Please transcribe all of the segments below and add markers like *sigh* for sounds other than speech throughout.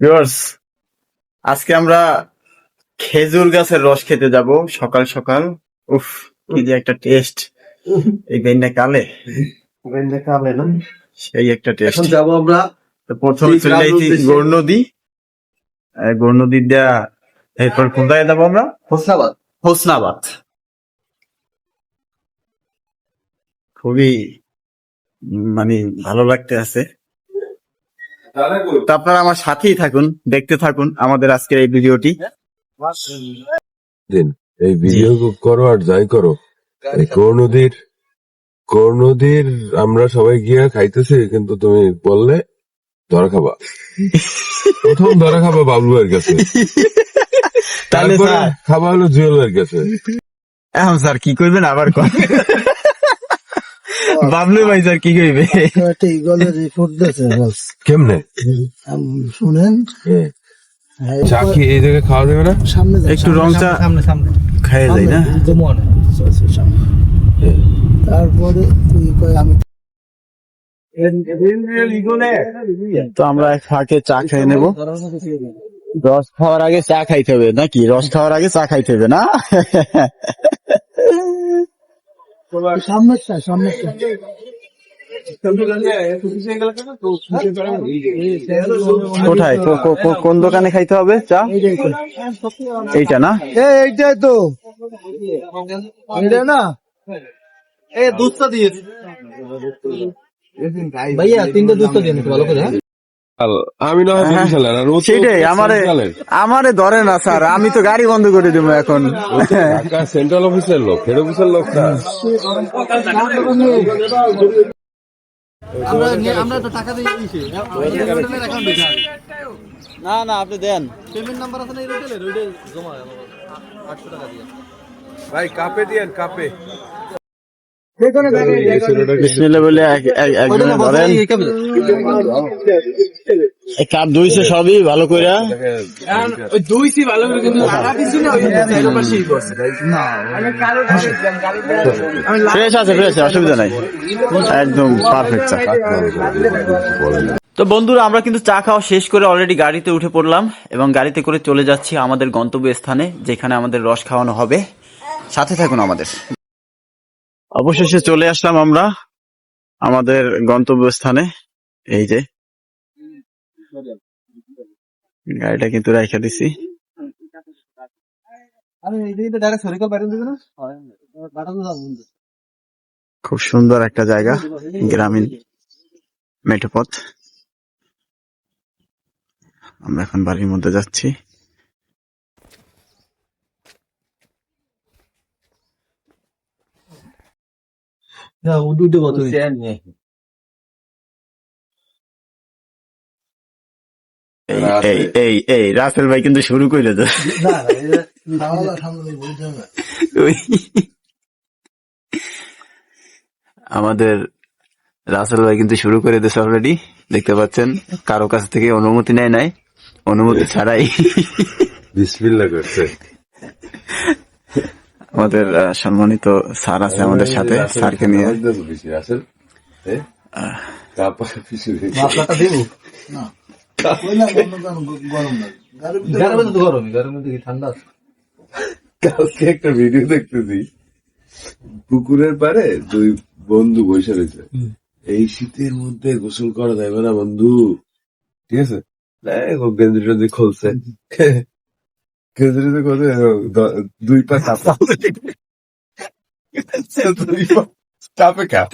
Viewers আজকে আমরা খেজুর গাছের রস খেতে যাব সকাল সকাল। উফ কি যে একটা টেস্ট এই বেন্ডা কালে। কালে না? সেই একটা টেস্ট এখন যাব আমরা তো প্রথমে চলে যাইছি। গৌর নদী। গৌর নদী দিয়া এরপর কোথায় যাব আমরা। হোসনাবাদ। হোসনাবাদ। খুবই মানে ভালো লাগতে আছে। তো আপনারা আমার সাথেই থাকুন দেখতে থাকুন আমাদের আজকের এই ভিডিওটি। দিন এই ভিডিও করো আর যাই করো। এই কোর। নদীর নদীর আমরা সবাই গিয়ে খাইতেছি কিন্তু তুমি বললে ধরা খাবা। প্রথম ধরা খাবা বাবলু এর কাছে। তাহলে খাবা হলো জুয়েল জুয়েলের কাছে। এখন স্যার কি করবেন? আবার কর *laughs* বাবলু ভাই স্যার কি একটা ইগলের রিপোর্ট দিয়েছে কেমনে? শুনেন। চা কি এই জায়গায় খাওয়া যাবে না? সামনে একটু রং চা সামনে সামনে খাইয়ে যায় না। তারপরে তুই কই আমি তো আমরা ফাঁকে চা খেয়ে নেব। রস খাওয়ার আগে চা খাইতে হবে নাকি? রস খাওয়ার আগে চা খাইতে হবে না? *laughs* সামনে সামনে কোথায়? কো- কো- কো- কোন দোকানে খাইতে হবে? চা? এইটা না? এইটাই তো। এটা না? এ দুধটা দিয়ে। ভাইয়া তিনটা দুধটা দিয়ে ভালো করে হ্যাঁ? আমি না হয় বরিশালের, আর তো সেটাই আমারে আমারে ধরে না স্যার আমি তো গাড়ি বন্ধ করে দেবো এখন। সেন্ট্রাল অফিসের লোক হেড অফিসের লোক না আমরা তো টাকা দিয়েছি না না আপনি দেন। পেমেন্ট নাম্বার আছে না এই হোটেলের ওইটা জমা আটশো টাকা দিয়ে। ভাই কাপে দিয়েন কাপে। সবই ভালো কইরা। ফ্রেশ আছে ফ্রেশ অসুবিধা নাই। একদম পারফেক্ট তো বন্ধুরা আমরা কিন্তু চা খাওয়া শেষ করে অলরেডি গাড়িতে উঠে পড়লাম এবং গাড়িতে করে চলে যাচ্ছি আমাদের গন্তব্য স্থানে যেখানে আমাদের রস খাওয়ানো হবে। সাথে থাকুন আমাদের। অবশেষে চলে আসলাম আমরা আমাদের গন্তব্য স্থানে এই যে। গাড়িটা কিন্তু রাইখা দিছি। খুব সুন্দর একটা জায়গা গ্রামীণ মেঠোপথ। আমরা এখন বাড়ির মধ্যে যাচ্ছি। না ও দুটো বোতল এই এই এই এই রাসেল ভাই কিন্তু শুরু করে দে না না এটা বলতে হবে আমাদের রাসেল ভাই কিন্তু শুরু করে দিয়েছে অলরেডি দেখতে পাচ্ছেন কারও কাছ থেকে অনুমতি নেয় নাই অনুমতি ছাড়াই বিসমিল্লাহ করছে আমাদের সম্মানিত স্যার আছে আমাদের সাথে স্যারকে নিয়ে। কালকে একটা ভিডিও দেখতেছি। পুকুরের পারে দুই বন্ধু বসে রয়েছে। এই শীতের মধ্যে গোসল করা যাবে না বন্ধু। ঠিক আছে? গেঞ্জি টেঞ্জি খুলছে। খুলছে দ- দুই পা চাপা চাপে কাপ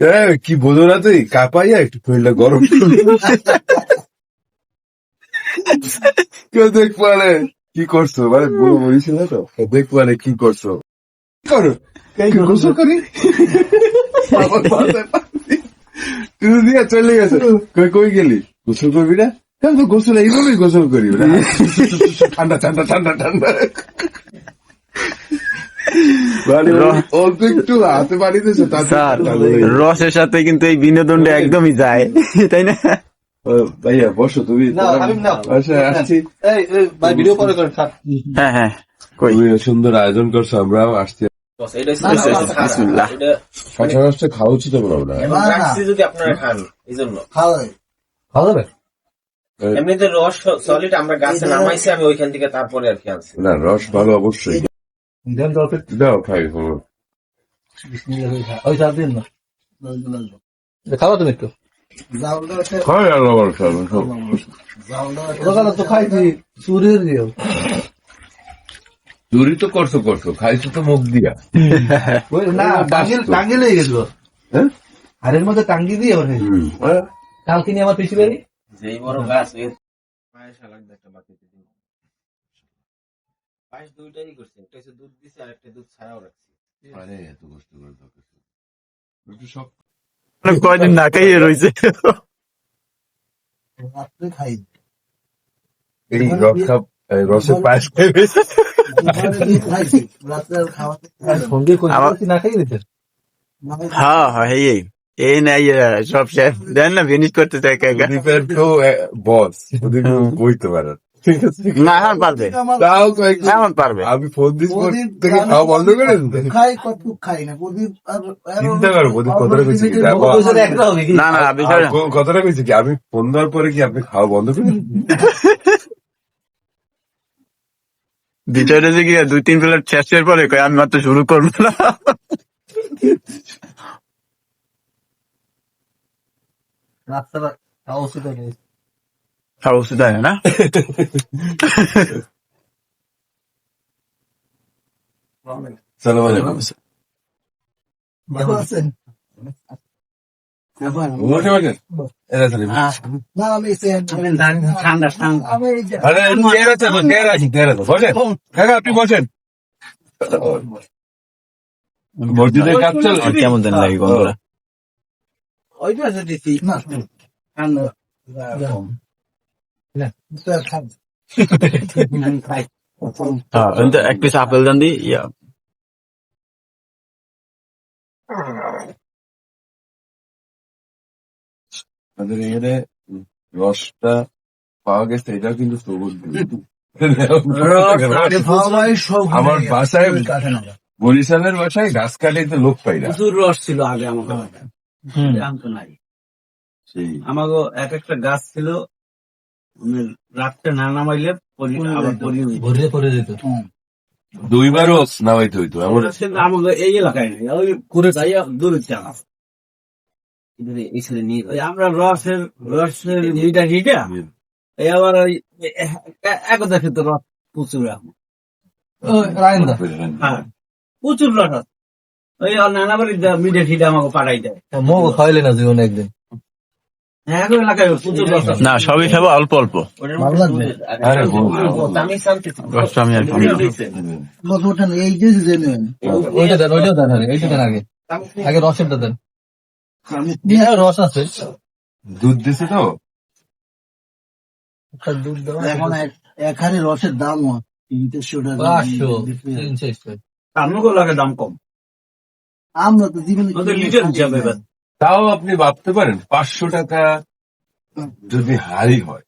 এ, কি বোঝো না তুই কাপাইয়া একটু শরীরটা গরম কেউ দেখ পারে কি করছ? মানে বুড়ো বলিছিল তো দেখ পারে কি করছ? করো গোসল করি তুই দিয়ে চলে গেছে। কই কই গেলি? গোসল করবি না? কেন তো গোসল এইভাবেই গোসল করি ঠান্ডা ঠান্ডা ঠান্ডা ঠান্ডা। মানে। রসের সাথে কিন্তু এই বিনোদনটা একদমই যায় তাই না? ভাইয়া বসো তুমি। আচ্ছা হ্যাঁ হ্যাঁ সুন্দর আয়োজন করছ আমরাও আসছি। বিসমিল্লাহ। কাঁচা মাছটা খাওয়া উচিত আমরা। যদি আপনারা খান এই জন্য। খাওয়াই। খাওয়া যাবে? এমনিতে রস সলিড আমরা গাছে নামাইছি আমি ওইখান থেকে তারপরে আর কি আনছি। না রস ভালো অবশ্যই। দাও খাই। ওই চার দিন না। খাওয়া তুমি একটু। খাই আর লবণ খাবেন তো খাইছি চুরির দিও চুরি তো করছ করছ খাইছো তো মুখ দিয়া। ওই না টাঙ্গি টাঙ্গি লেগে গেছিল। হ্যাঁ? হাড়ের মধ্যে টাঙ্গি দিয়ে। হ্যাঁ? কালকে নিয়ে আমার পিসি বাড়ি? যেই বড় গাছ এর পায়েস লাগবে একটা দিব পায়েস দুইটাই করছি একটা হচ্ছে দুধ দিছে আর একটা দুধ ছাড়াও রাখছি। আরে এত কষ্ট করে দরকার একটু সব কয়দিন না খাইয়ে রয়েছে রাত্রে খাই। এই রস খাপ এই রসের পায়েস খাইবে খাইছি। রাত্রে আর খাওয়াতে সঙ্গে করে আমার- না খাই দিতে হ্যাঁ হ্যাঁ এই এই এই নাই সব শেষ দেন না ফিনিশ করতে চাই প্রদীপের তো বস প্রদীপ কইতে পারে ঠিক আছে না এখন পারবে তাও এখন পারবে আমি ফোন দিস থেকে খাওয়া বন্ধ করে খাই কত খাই না প্রদীপ চিন্তা করো প্রদীপ কথাটা কইছে কি না না বিষয় কথাটা কইছে কি আমি ফোন দেওয়ার পরে কি আপনি খাওয়া বন্ধ করে? বিষয়টা যে কি দুই তিন প্লেট শেষের পরে কই আমি মাত্র শুরু করব না নেই। হয় না? সালাম আলাইকুম। ভালো আছেন? চলে আপনি বসেন। মসজিদের কাজ চলছে। কেমন জানি লাগে গন্ধটা। ওই পাশে দিছি তো এক পিস আপেল দান দি ইয়া আমাদের এখানে রসটা পাওয়া গেছে এটা কিন্তু সবুজ আমার বাসায় বরিশালের বাসায় গাছ কাটাইতে লোক পাই না প্রচুর রস ছিল আগে আমাকে এখন তো নাই। আমাকে এক একটা গাছ ছিল রাত্রে না নামাইলে ভরে পরে যেত। দুইবারও নামাইতে হইতো আমাকে এই এলাকায় নেই। ওই করে যাইয়া দূরে জানা ওই আমরা রসের রসের হিটা হিটা এই আবার ওই একদা ক্ষেত্রে রস প্রচুর হ্যাঁ। প্রচুর রস আছে। ওই নানা বাড়ি মিডিয়া হিটা আমাকে পাঠাই দেয়। মগ খাইলে না জীবনে একদিন? হ্যাঁ না সবই খাব অল্প অল্প। আগে এইটা দেন আগে। আগে রসেরটা দেন। হ্যাঁ রস আছে। দুধ দিছে তো? দুধ দেওয়া এখন এক এক হাড়ি রসের দাম তিনশো টাকা পাঁচশো তিনশো স্কোয়ার আমাকে লাগে দাম কম। আমরা তো জীবনে তাও আপনি ভাবতে পারেন পাঁচশো টাকা যদি হারি হয়।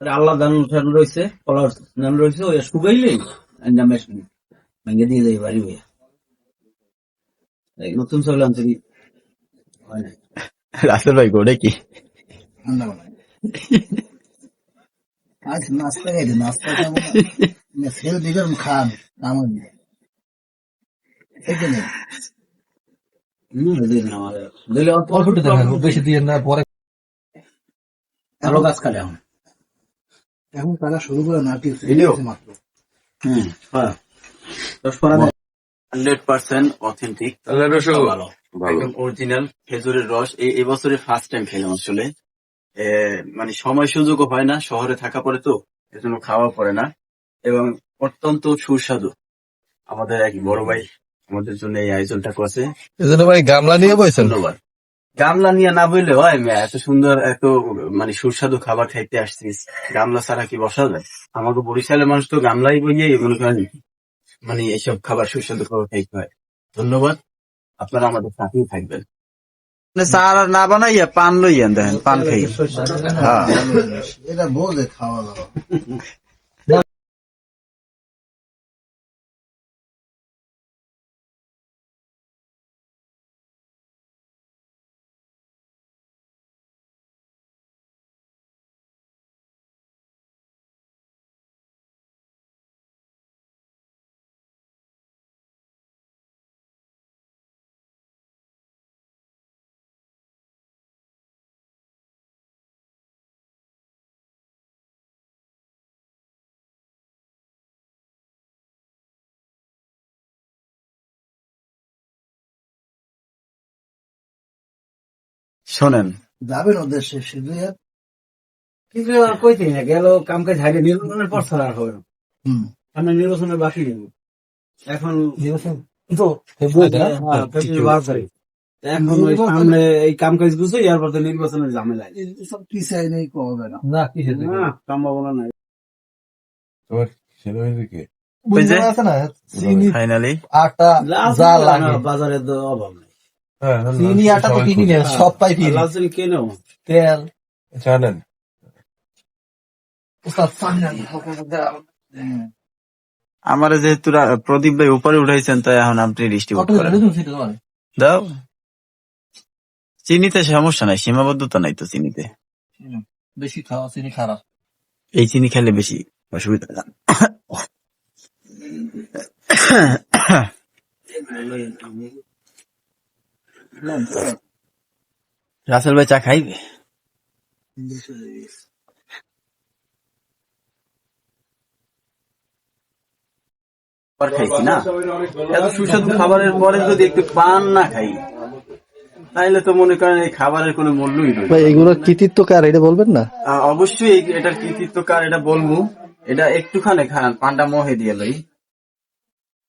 আল্লাহ দান উঠানো রয়েছে কলার দান রয়েছে ওই আঞ্জামে ভেঙে দিয়ে দেয় বাড়ি এই নতুন চাউল আনছে কি? হয় না রাসেল ভাই গোড়ে কি। আজ নাস্তা খাইতে নাস্তা খাব না। সেল দিবেন খান আমার এখানে হম, দিন না আমাদের। দিলে অল্প অল্প একটু দেন খুব বেশি দিয়ে না পরে ভালো গাছ কাটে এখন। এখন তারা শুরু করে নাটি মাত্র। হম হ্যাঁ। দশ পরা হান্ড্রেড পার্সেন্ট অথেন্টিক ভালো। একদম অরিজিনাল খেজুরের রস। এই এবছরে ফার্স্ট টাইম খেলাম আসলে। মানে সময় সুযোগও হয় না শহরে থাকা পরে তো এজন্য খাওয়া পড়ে না। এবং অত্যন্ত সুস্বাদু। আমাদের এক বড় ভাই আমাদের জন্য এই আয়োজনটা করছে। এজন্য ভাই গামলা নিয়ে বসেন ধন্যবাদ। গামলা নিয়ে না বললে হয় মেয়ে, এত সুন্দর এত মানে সুস্বাদু খাবার খাইতে আসছিস। গামলা ছাড়া কি বসা যায়? আমাকে বরিশালের মানুষ তো গামলাই বইয়ে মনে করেন মানে এইসব খাবার সুস্বাদু খাবার খাইতে হয়। ধন্যবাদ। আপনারা আমাদের সাথেই থাকবেন। সার না বানাইয়া পান লইয়া দেখেন পান খাই হ্যাঁ এটা বোঝে খাওয়া দাওয়া। *laughs* শোনেন। যাবেন সে শুধু কিছু আর কইতে না গেল কাম কাজ হারিয়ে নির্বাচনের পর ছাড়া আর হবে না। হুম। সামনে নির্বাচনের বাকি এখন তো ফেব্রুয়ারিতে না? হ্যাঁ, বারো তারিখ। এখন ওই সামনে এই কাম কাজ গুছো এরপর তো নির্বাচনের ঝামেলা সব কি চাই নেই কবে না। না কিসের না সম্ভাবনা নাই। তোমার ছেলে মেয়ে দিকে বুঝতে পারছে না চিনি ফাইনালি আটা যা লাগে। বাজারে তো অভাব নেই। হ্যাঁ চিনি আটা তো কিনি না সব পাই ফিরি তেল। জানেন। আমার যেহেতু প্রদীপ ভাই উপরে উঠাইছেন তাই এখন আপনি ডিস্ট্রিবিউট করেন। দাও। চিনিতে সমস্যা নাই সীমাবদ্ধতা নাই তো চিনিতে। বেশি খাওয়া চিনি খারাপ। এই চিনি খেলে বেশি অসুবিধা না *coughs* রাসেল ভাই চা খাইবে? খাইছি না? এত সুস্বাদু খাবারের পরে যদি একটু পান না খাই তাইলে তো মনে করেন এই খাবারের কোনো মূল্যই নেই। ভাই এগুলো কৃতিত্ব কার এটা বলবেন না? অবশ্যই এটার কৃতিত্ব কার এটা বলব। এটা একটুখানে খান পান্ডা মোহে দিয়ে লই।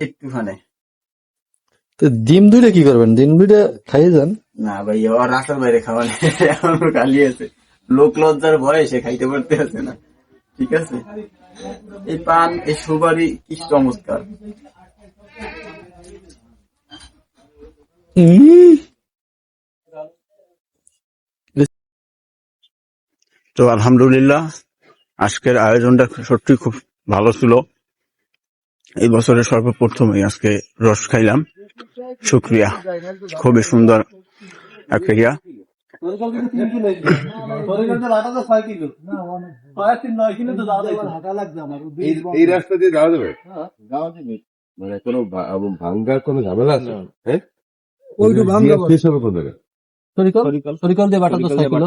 একটুখানে। তো ডিম দুইটা কি করবেন? ডিম দুইটা খাইয়ে যান। না ভাই ও রাস্তার বাইরে খাওয়া নেই। এখনও খালি আছে। লোক লজ্জার ভয়ে সে খাইতে পারতে আছে না। ঠিক আছে? এই পান এই সুপারি কি চমৎকার। উম, তো আলহামদুলিল্লাহ আজকের আয়োজনটা সত্যি খুব ভালো ছিল। এই বছরের সর্বপ্রথমে আজকে রস খাইলাম। শুক্রিয়া। খুবই সুন্দর একটা ইয়া এই রাস্তা দিয়ে যাওয়া যাবে? মানে কোনো ভাঙ্গার কোনো ঝামেলা আছে? হ্যাঁ? ওইটু ভাঙ্গা শেষ হবে কোন জায়গায়? তরিকল তরিকল দিয়ে বাটা তো সাইকেল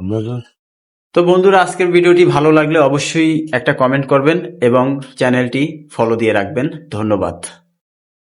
আমরা তো তো বন্ধুরা আজকের ভিডিওটি ভালো লাগলে অবশ্যই একটা কমেন্ট করবেন এবং চ্যানেলটি ফলো দিয়ে রাখবেন। ধন্যবাদ।